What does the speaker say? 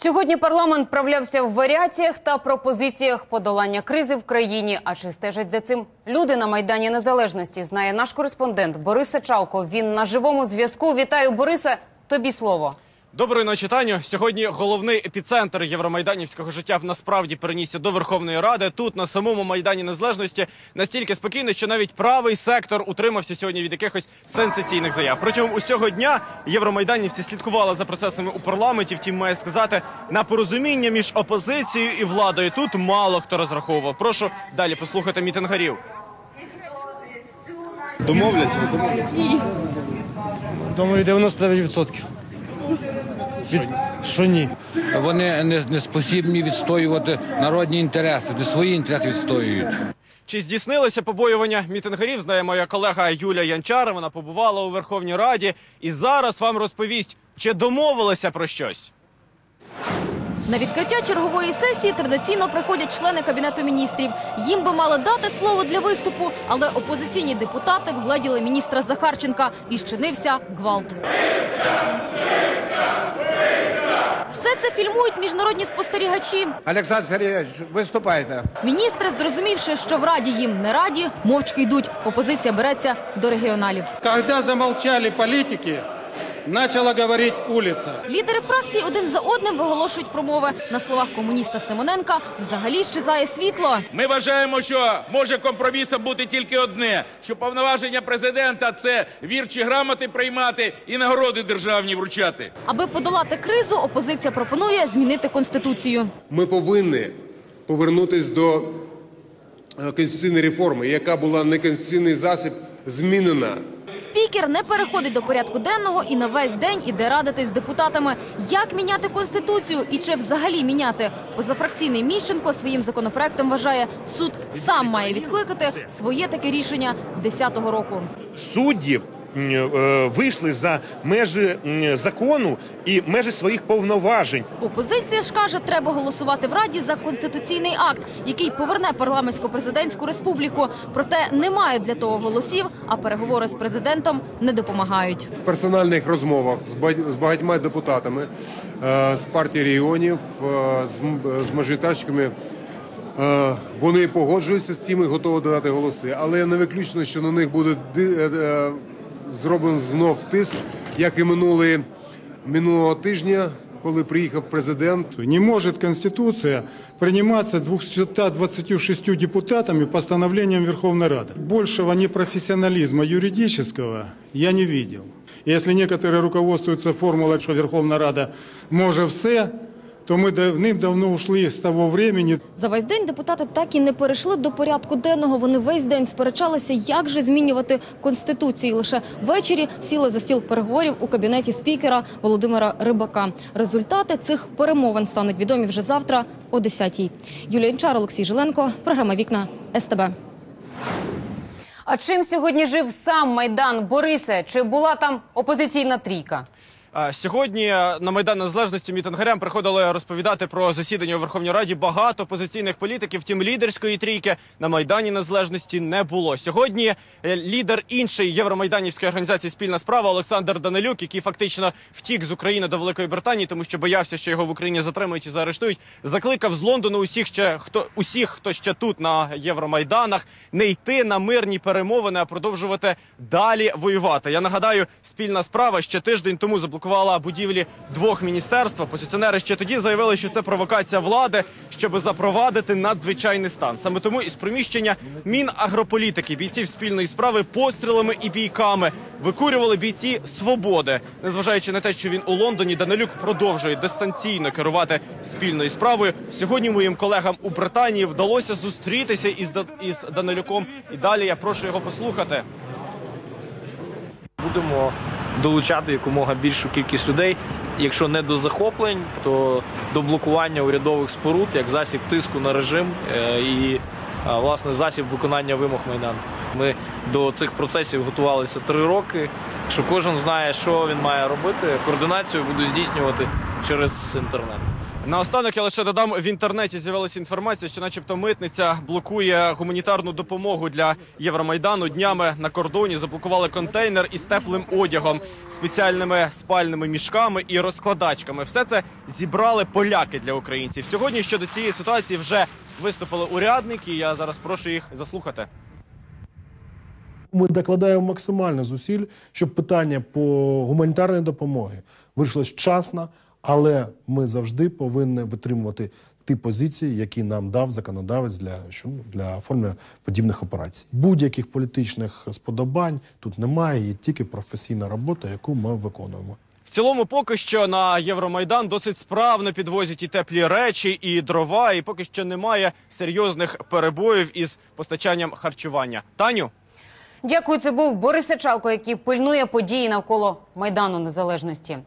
Сьогодні парламент правлявся в варіаціях та пропозиціях подолання кризи в країні. А чи стежать за цим люди на майдані незалежності? Знає наш кореспондент Борис Сачалко. Він на живому зв'язку. Вітаю, Бориса. Тобі слово. Доброї ночі, Таню. Сьогодні головний епіцентр євромайданівського життя насправді перенісся до Верховної Ради. Тут на самому майдані незалежності настільки спокійно, що навіть правий сектор утримався сьогодні від якихось сенсаційних заяв. Протягом усього дня євромайданівці слідкували за процесами у парламенті. Втім, має сказати на порозуміння між опозицією і владою. Тут мало хто розраховував. Прошу далі послухати мітингарів. Домовляться, домовляться. Думаю, 99%. Від... Що ні? Вони не, не спосібні відстоювати народні інтереси, де свої інтереси відстоюють. Чи здійснилося побоювання мітингарів? Знає моя колега Юлія Янчар. Вона побувала у Верховній Раді і зараз вам розповість, чи домовилися про щось. На відкриття чергової сесії традиційно приходять члени кабінету міністрів. Їм би мали дати слово для виступу, але опозиційні депутати вгледіли міністра Захарченка і щинився гвалт. Все це фільмують міжнародні спостерігачі. Олександр Сергійович, виступайте. Міністри, зрозумівши, що в раді їм не раді, мовчки йдуть. Опозиція береться до регіоналів. Коли замовчали политики, начала говорить улица. Лідери фракцій один за одним виголошують промови. На словах комуніста Симоненка взагалі щезає світло. Ми вважаємо, що може компромісом бути тільки одне: що повноваження президента це вірчі грамоти приймати і нагороди державні вручати. Аби подолати кризу, опозиція пропонує змінити конституцію. Ми повинні повернутися до е, конституційної реформи, яка була неконституційний засіб змінена. Спікер не переходить до порядку денного і на весь день іде радитись з депутатами, як міняти конституцію і чи взагалі міняти. Позафракційний Міщенко своїм законопроектом вважає, суд сам має відкликати своє таке рішення 10-го року. судді м, е, вийшли за межі закону і межі своїх повноважень. Опозиція ж каже, треба голосувати в Раді за конституційний акт, який поверне парламентсько-президентську республіку. Проте немає для того голосів, а переговори з президентом не допомагають. В персональних розмовах з ба- багатьма депутатами е, з партії регіонів, е, з мажоритарщиками, е, вони погоджуються з тим і готові додати голоси. Але не виключно, що на них буде зроблений знов тиск, як і минули минулого тижня, коли приїхав президент. Не может Конституция приниматься 226 депутатами постановлением Верховной Рады. Большего непрофессионализма юридического я не. И Если некоторые руководствуются формулой, что Верховна Рада может все, то мы давным-давно ушли с того времени, За весь день депутати так і не перейшли до порядку денного. Вони весь день сперечалися, як же змінювати конституцію. І Лише ввечері сіли за стіл переговорів у кабінеті спікера Володимира Рибака. Результати цих перемовин стануть відомі вже завтра о 10-й. Юлія Інчар, Олексій Жиленко, програма Вікна СТБ. А чим сьогодні жив сам майдан Борисе? Чи була там опозиційна трійка? А, Сьогодні е, на Майдан Незалежності мітингарям приходили розповідати про засідання у Верховній Раді багато опозиційних політиків. Втім, лідерської трійки на Майдані Незалежності не було. Сьогодні е, лідер іншої євромайданівської організації Спільна справа Олександр Данилюк, який фактично втік з України до Великої Британії, тому що боявся, що його в Україні затримують і заарештують. Закликав з Лондону усіх ще хто усіх, хто ще тут на Євромайданах, не йти на мирні перемовини, а продовжувати далі воювати. Я нагадаю, спільна справа ще тиждень тому заблокувала будівлі двох міністерств. Опозиціонери ще тоді заявили, що це провокація влади, щоб запровадити надзвичайний стан. Саме тому із приміщення Мінагрополітики бійців спільної справи пострілами і бійками викурювали бійці свободи. Незважаючи на те, що він у Лондоні, Данилюк продовжує дистанційно керувати спільною справою. Сьогодні моїм колегам у Британії вдалося зустрітися із із Данилюком. І далі я прошу його послухати. Будемо долучати якомога більшу кількість людей, якщо не до захоплень, то до блокування урядових споруд як засіб тиску на режим е, і е, власне засіб виконання вимог майдану. Ми до цих процесів готувалися три роки. Що кожен знає, що він має робити. Координацію буду здійснювати через інтернет. Наостанок я лише додам, в інтернеті з'явилася інформація, що начебто митниця блокує гуманітарну допомогу для Євромайдану. Днями на кордоні заблокували контейнер із теплим одягом, спеціальними спальними мішками і розкладачками. Все це зібрали поляки для українців. Сьогодні щодо цієї ситуації вже виступили урядники. Я зараз прошу їх заслухати. Ми докладаємо максимально зусиль, щоб питання по гуманітарної допомоги вирішилось вчасно, але ми завжди повинні витримувати ті позиції, які нам дав законодавець для, що, для оформлення подібних операцій. Будь-яких політичних сподобань тут немає, є тільки професійна робота, яку ми виконуємо. В цілому, поки що на Євромайдан досить справно підвозять і теплі речі, і дрова, і поки що немає серйозних перебоїв із постачанням харчування. Таню. Дякую, це був Борис Сачалко, який пильнує події навколо Майдану Незалежності.